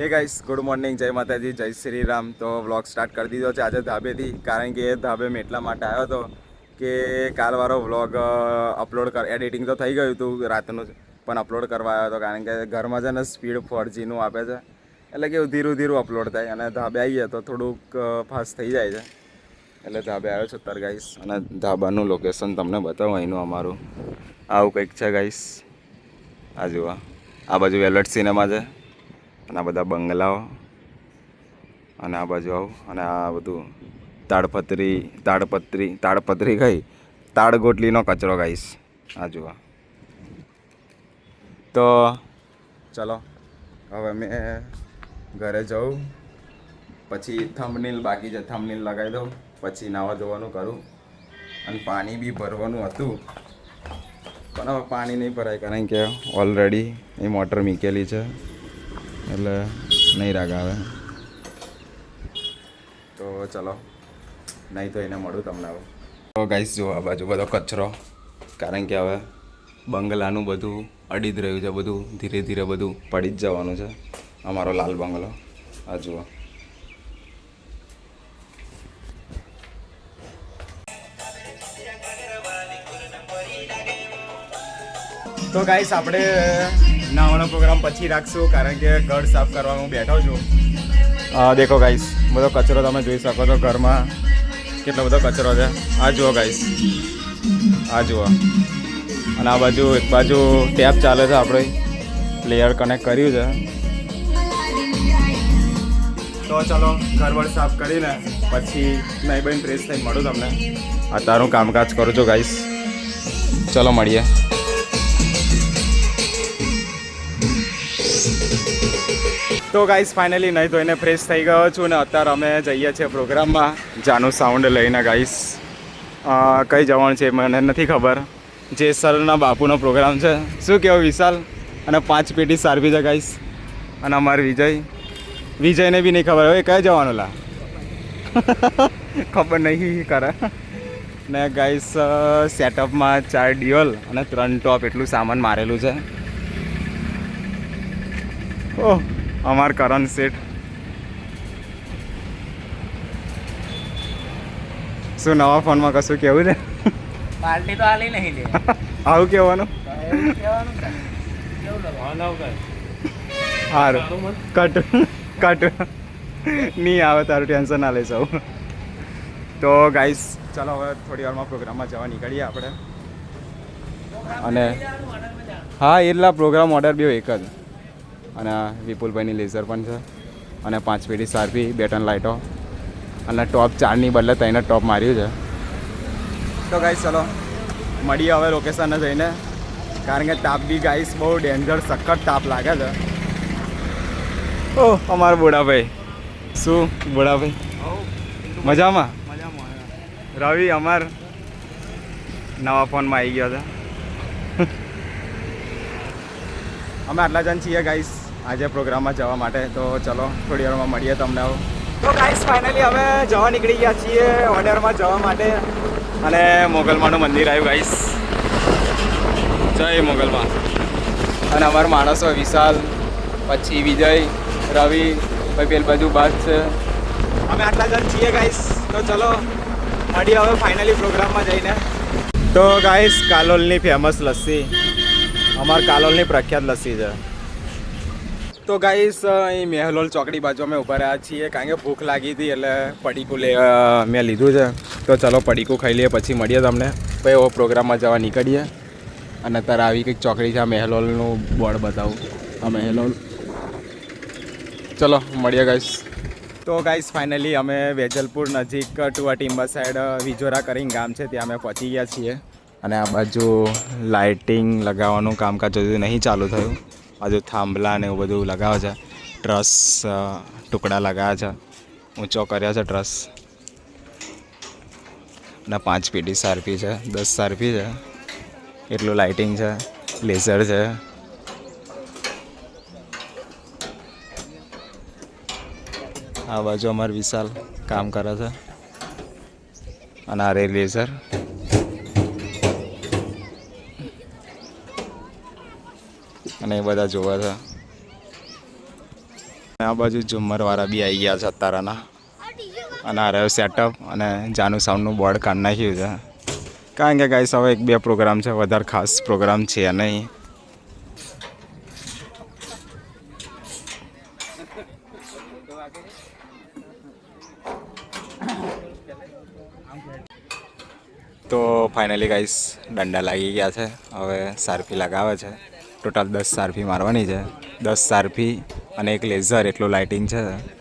હે guys good morning જય માતાજી જય શ્રી રામ તો વ્લોગ સ્ટાર્ટ કરી દીધો છે આજે ધાબેથી, કારણ કે એ ધાબે મેં એટલા માટે આવ્યો હતો કે કાલવાળો વ્લોગ અપલોડ કર એડિટિંગ તો થઈ ગયું હતું રાતનું પણ અપલોડ કરવા આવ્યો હતો કારણ કે ઘરમાં છે ને સ્પીડ ફોર જીનું આપે છે. એટલે કેવું ધીરું ધીરું અપલોડ થાય અને ધાબે આવીએ તો થોડુંક ફાસ્ટ થઈ જાય છે. એટલે ધાબે આવ્યો છું અત્યારે ગાઈસ અને ધાબાનું લોકેશન તમને બતાવું, અહીંનું અમારું. આવું કંઈક છે ગાઈસ આ આ બાજુ વેલટ સિનેમા છે. અને આ બધા બંગલાઓ અને આ બાજુ આવું. અને આ બધું તાડપત્રી તાડપત્રી તાડપત્રી ગઈ તાડગોટલીનો કચરો ગાઈશ આ જુઓ. તો ચલો, હવે મેં ઘરે જઉં. પછી થંબનીલ બાકી છે. થંબનીલ લગાવી દઉં. પછી નાવા ધોવાનું કરું. અને પાણી બી ભરવાનું હતું. પણ હવે પાણી નહીં ભરાય કારણ કે ઓલરેડી એ મોટર મૂકેલી છે. એટલે નહીં રાગ આવે. તો ચલો, નહીં તો એને મળું તમને હવે તો ગાઈસ જો આ બાજુ બધો કચરો. કારણ કે હવે બંગલાનું બધું અડી જ રહ્યું છે, બધું ધીરે ધીરે બધું પડી જ જવાનું છે. અમારો લાલ બંગલો. આ જુઓ. તો ગાઈસ આપણે નાવાનો પ્રોગ્રામ પછી રાખશું કારણ કે ઘર સાફ કરવા હું બેઠો છું. દેખો ગાઈસ બધો કચરો તમે જોઈ શકો છો ઘરમાં. કેટલો બધો કચરો છે. આ જુઓ ગાઈસ આ જુઓ. અને આ બાજુ એક બાજુ ટેપ ચાલે છે આપણે પ્લેયર કનેક્ટ કર્યું છે. તો ચલો ઘર બર સાફ કરીને પછી નહીં બહેન ફ્રેશ થઈ મળું તમને. અત્યારે હું કામકાજ કરું છું ગાઈસ ચલો મળીએ. તો ગાઈસ ફાઇનલી નહીં એને ફ્રેશ થઈ ગયો છું ને અત્યારે અમે જઈએ છીએ પ્રોગ્રામમાં. જાનું સાઉન્ડ લઈને ગાઈસ કઈ જવાનું છે મને નથી ખબર. જે સરના બાપુનો પ્રોગ્રામ છે. શું કહેવો વિશાલ? અને પાંચ પેટી સારવી છે ગાઈસ અને અમારે વિજય. વિજયને બી નહીં ખબર. હવે કયા જવાનું લા? ખબર નહીં કરે. ને ગાઈસ સેટઅપમાં ચાર ડિયોલ અને ત્રણ ટોપ એટલું સામાન મારેલું છે. ઓહ. અમાર કરણ શેઠ. શું નવા ફોનમાં કશું કેવું છે? પાર્ટી તો આલી નહીં લે. આવું કહેવાનું? સારું કટ કટ. નહીં આવે તારું ટેન્શન ના લઈ આવું તો ગાઈસ ચાલો હવે થોડી વારમાં પ્રોગ્રામમાં જવા નીકળીએ આપણે. અને હા એટલા પ્રોગ્રામ ઓર્ડર બે એક જ. અને વિપુલભાઈની લેઝર પણ છે. અને પાંચ પેઢી સારપી બે ત્રણ લાઇટો અને ટોપ ચારની બદલે ત્રણે ટોપ માર્યું છે. તો ગાઈસ ચલો, મળીએ હવે લોકેશને જઈને. કારણ કે તાપ બી ગાઈસ બહુ ડેન્જર સખત તાપ લાગે છે. ઓહ અમારા બોડાભાઈ. શું, બોડાભાઈ? મજામાં? રવિ અમાર નવા ફોનમાં આવી ગયો છે. અમે આટલા જણ છીએ ગાઈસ આજે પ્રોગ્રામમાં જવા માટે. તો ચલો થોડી વારમાં મળીએ તમને તો ગાઈસ ફાઇનલી હવે જવા નીકળી ગયા છીએ ઓર્ડરમાં જવા માટે. અને મોગલમાનું મંદિર આવ્યું ગાઈસ જય મોગલમાં. અને અમારા માણસો વિશાલ પછી વિજય રવિ પછી પેલ બધું બાદ છે. અમે આટલા જણ છીએ ગાઈસ તો ચલો મળીએ હવે ફાઇનલી પ્રોગ્રામમાં જઈને. તો ગાઈસ કાલોલની ફેમસ લસ્સી. અમાર કાલોલની પ્રખ્યાત લસ્સી છે. તો ગાઈસ અહીં મેહલોલ ચોકડી બાજુ અમે ઊભા રહ્યા છીએ, કારણ કે ભૂખ લાગી હતી એટલે પડીકું લે મેં લીધું છે. તો ચલો પડીકું ખાઈ લઈએ, પછી મળીએ તમને. પછી એવો પ્રોગ્રામમાં જવા નીકળીએ. અને અત્યારે આવી કંઈક ચોકડી છે, આ મેહલોલનું બોર્ડ બતાવું. આ મેહલોલ. ચલો, મળીએ ગાઈસ તો ગાઈસ ફાઇનલી અમે વેજલપુર નજીક ટુઆ ટીમ્બર સાઈડ વિજોરા કરીને ગામ છે, ત્યાં અમે પહોંચી ગયા છીએ. અને આ બાજુ લાઇટિંગ લગાવવાનું કામકાજ હજુ નહીં ચાલુ થયું. બાજુ થાંભલા ને એવું બધું લગાવે છે ટ્રસ ટુકડા લગાવ્યા છે, ઊંચો કર્યો છે ટ્રસ અને પાંચ પેટી સારપી છે, દસ સારપી છે, એટલું લાઇટિંગ છે લેઝર છે. આ બાજુ અમાર વિશાલ કામ કરે છે. અને આ રે લેઝર અને એ બધા જોવા છે. આ બાજુ ઝુમ્મરવાળા બી આવી ગયા છે અત્યારના. અને આ રહ્યો સેટઅપ અને જાનુ સાઉન્ડનું બોર્ડ કાઢી નાખ્યું છે. કારણ કે ગાઈસ હવે એક બે પ્રોગ્રામ છે, વધારે ખાસ પ્રોગ્રામ છે નહીં. તો ફાઇનલી ગાઈસ દંડા લાગી ગયા છે. હવે સારફી લગાવે છે. ટોટલ દસ સારફી મારવાની છે. દસ સારફી અને એક લેઝર એટલું લાઇટિંગ છે.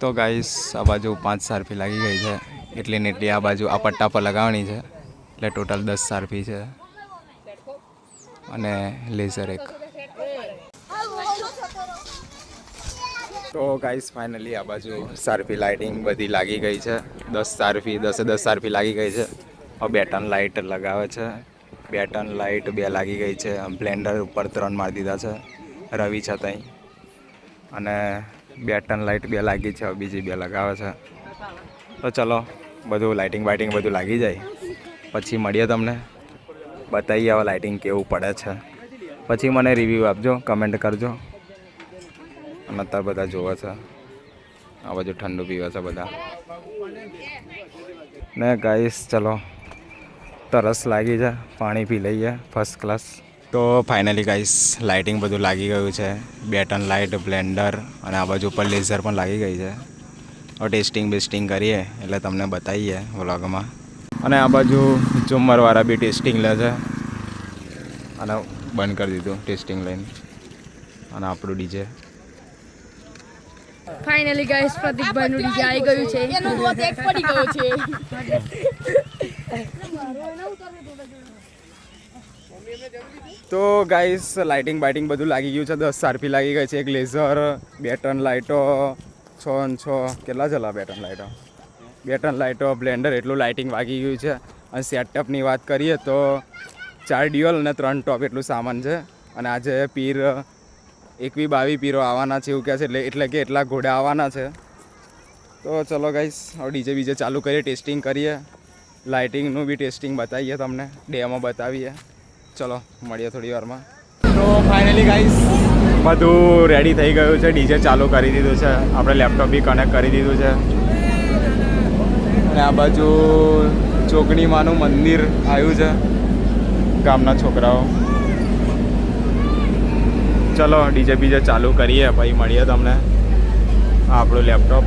તો ગાઈસ, આ બાજુ પાંચ સારફી લાગી ગઈ છે. એટલી ને એટલી આ બાજુ આ પટ્ટા પર લગાવવાની છે. એટલે ટોટલ દસ સારફી છે. અને લેઝર એક. તો ગાઈસ ફાઇનલી આ બાજુ સારફી લાઇટિંગ બધી લાગી ગઈ છે. દસ સારફી દસે દસ સારફી લાગી ગઈ છે. હવે બે ટન લાઇટ લગાવે છે. બે ટન લાઇટ બે લાગી ગઈ છે. બ્લેન્ડર ઉપર ત્રણ મારી દીધા છે. રવિ છે ત્યાં અને બે ટન લાઇટ બે લાગી છે. હવે બીજી બે લગાવે છે. તો ચલો, બધું લાઇટિંગ બાઇટિંગ બધું લાગી જાય. પછી મળીએ તમને. બતાવીએ હવે લાઇટિંગ કેવું પડે છે. પછી મને રિવ્યૂ આપજો કમેન્ટ કરજો. અને અત્યારે બધા જોવે છે. આ બાજુ ઠંડુ પીવે છે બધા. ને ગાઈસ ચલો. તરસ લાગી છે. પાણી પી લઈએ. ફર્સ્ટ ક્લાસ તો ફાઇનલી ગાઈસ લાઇટિંગ બધું લાગી ગયું છે. બે ટન લાઇટ બ્લેન્ડર અને આ બાજુ ઉપર લેઝર પણ લાગી ગઈ છે. હવે ટેસ્ટિંગ બેસ્ટિંગ કરીએ, એટલે તમને બતાવીએ વ્લોગમાં અને આ બાજુ ઝુમ્મરવાળા બી ટેસ્ટિંગ લે છે. અને બંધ કરી દીધું ટેસ્ટિંગ લઈને. અને આપણું ડીજે ફાઇનલી ગાઈસ પ્રતિકભાઈ નું ડીજે આવી ગયું છે. એનો મોત એક પડી ગયો છે. તો ગાઈસ લાઇટિંગ બાઇટિંગ બધું લાગી ગયું છે. દસ સારફી લાગી ગઈ છે. એક લેઝર બે ટન લાઇટો છ ને છ. કેટલા ચલા બે ટન લાઇટો બે ટન લાઇટો બ્લેન્ડર એટલું લાઇટિંગ વાગી ગયું છે. અને સેટઅપની વાત કરીએ તો ચાર ડ્યુઅલ અને ત્રણ ટોપ એટલું સામાન છે. અને આજે પીર એકવી બાવી પીરો આવવાના છે એવું કહે છે, એટલે એટલે કે એટલા ઘોડા આવવાના છે. તો ચલો ગાઈસ હવે ડીજે બીજે ચાલુ કરીએ, ટેસ્ટિંગ કરીએ. લાઇટિંગનું બી ટેસ્ટિંગ બતાવીએ તમને, ડેમાં બતાવીએ. ચલો, મળીએ થોડી વારમાં. તો ફાઇનલી ગાઈસ બધું રેડી થઈ ગયું છે, ડીજે ચાલુ કરી દીધું છે. આપણે લેપટોપ બી કનેક્ટ કરી દીધું છે. અને આ બાજુ ચોકડીમાંનું મંદિર આવ્યું છે, ગામના છોકરાઓ. ચલો ડીજે બીજે ચાલુ કરીએ પછી મળીએ તમને. આપણું laptop.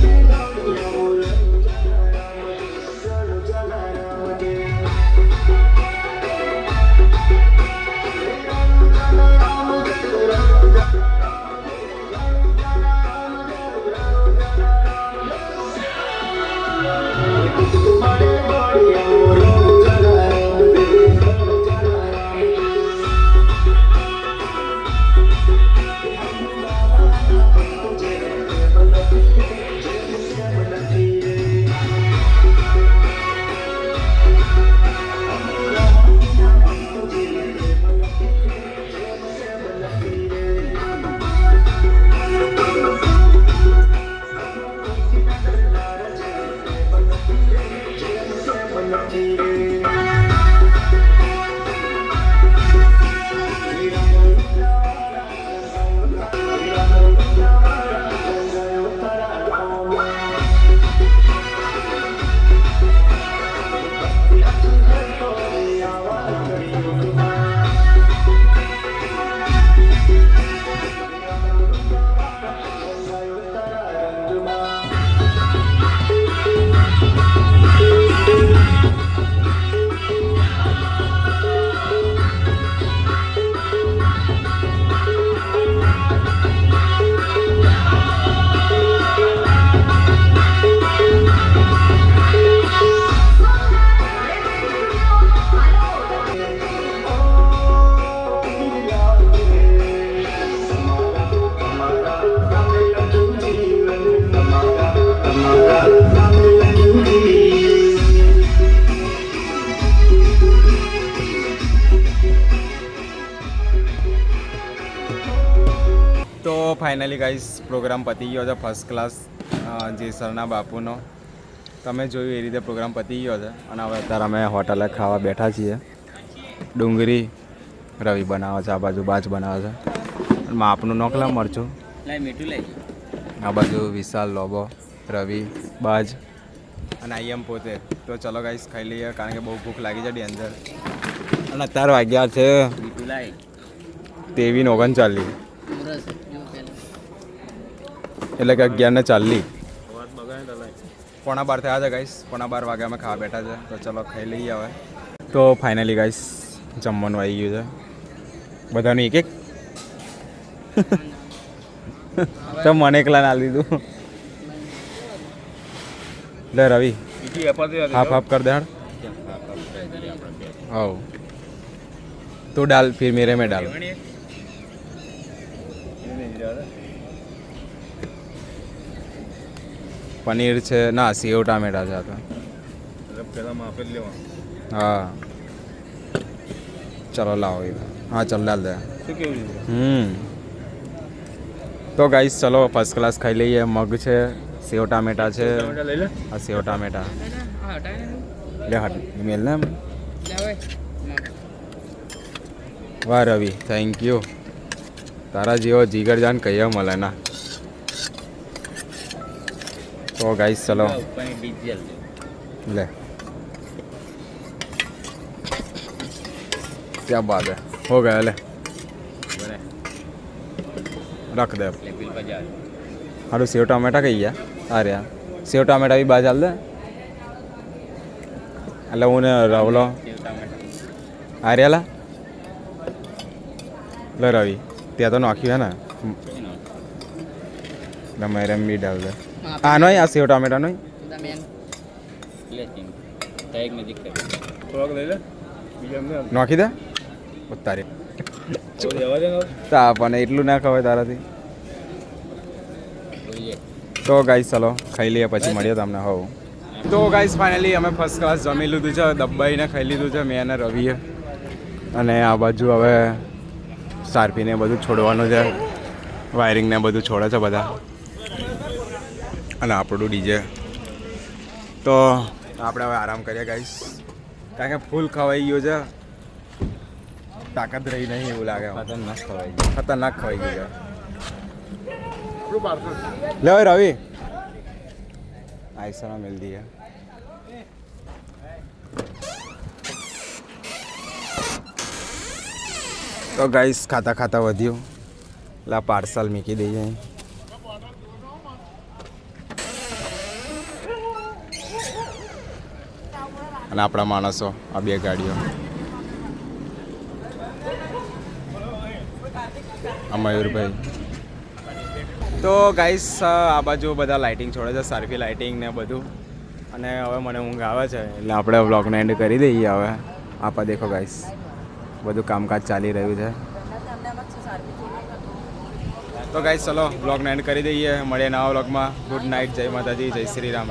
Música finally guys programme પતી ગયો છે ફર્સ્ટ ક્લાસ જે સરના બાપુનો. તમે જોયું એ રીતે પ્રોગ્રામ પતી ગયો છે. અને હવે અત્યારે અમે હોટલે ખાવા બેઠા છીએ. ડુંગળી રવિ બનાવે છે આ બાજુ બાજ બનાવે છે. માપનું નોકલા મરચું. આ બાજુ વિશાલ લોબો રવિ બાજ. અને આઈ એમ પોતે. તો ચલો ગાઈસ ખાઈ લઈએ કારણ કે બહુ ભૂખ લાગી છે ડેન્જર અને અત્યારે વાગ્યા છે તેવી ઓગણચાલીસ. એટલે કે અગિયાર ને ચાલીસ પોણા બાર થયા છે ગાઈસ પોણા બાર વાગે અમે ખાવા બેઠા છે. તો ચલો ખાઈ લઈએ હવે. તો ફાઇનલી ગાઈસ જમવાનું આવી ગયું છે. બધાનું એક એક. તો મને એકલા ના લીધું લે રવિ. હાફ હાફ કર દે હવ. તું ડાલ ફિર મેરે મેં પનીર છે ના સેવ ટામેટા છે આ તો. હા. ચલો લાવો એ હા ચલ લાલ દે. હમ. તો ગાઈસ ચલો ફર્સ્ટ ક્લાસ ખાઈ લઈએ. મગ છે સેવ ટામેટા છે. હા સેવ ટામેટા. લે હટ. મેલ ને એમ. વાહ રવિ. થેન્ક યુ તારા જેવો જીગરજાન કહીએ મળે ના. તો ગાઈસ ચલો ઉપરની ડીઝલ ले क्या बात है हो गया ले रख दे એટલે બિલ બજાર हारू सेव टमाटा कही है आ रहा सेव टमाटा भी बाज डाल दे એટલે હું ને રવલો સેવ ટામેટા આ રહ્યા લા લે રવિ ત્યાં તો નાખ્યું હે ને એનો એટલે મેરે બી ડાલ દે આ નો આ સેવ ટમેટા નો લે ચીમ તાઈક નજીક કરી નાખી દે? ઉતારે તા પણ એટલું ના ખવાય તારાથી. તો ગાઈસ ચલો ખાઈ લઈએ પછી મળીએ તમને હોવ. તો ગાઈસ ફાઇનલી અમે ફર્સ્ટ ક્લાસ જમી લીધું છે. દબાઈને ખાઈ લીધું છે મેં અને રવિએ. અને આ બાજુ હવે સારપીને બધું છોડવાનું છે. વાયરિંગને બધું છોડે છે બધા. અને આપણું ડીજે. તો આપણે હવે આરામ કરીએ ગાઈશ કારણ કે ફૂલ ખવાઈ ગયું છે. તાકાત રહી નહીં એવું લાગે ખતરનાક ખવાઈ ગયું. ખતરનાક ખવાઈ ગયું છે. લે હવે રવિ. આઈસા મિલ દી તો ગાઈસ ખાતા ખાતા વધ્યું. લા પાર્સલ મૂકી દઈએ. અને આપણા માણસો, આ બે ગાડીઓ. આ મયુરભાઈ. તો ગાઈસ આ બાજુ બધા લાઇટિંગ છોડે છે સારફી લાઇટિંગ ને બધું. અને હવે મને ઊંઘ આવે છે, એટલે આપણે બ્લોગને એન્ડ કરી દઈએ હવે. આપા દેખો ગાઈસ બધું કામકાજ ચાલી રહ્યું છે. તો ગાઈસ ચલો બ્લોગને એન્ડ કરી દઈએ, મળીએ નવા બ્લોગમાં ગુડ નાઇટ જય માતાજી, જય શ્રી રામ.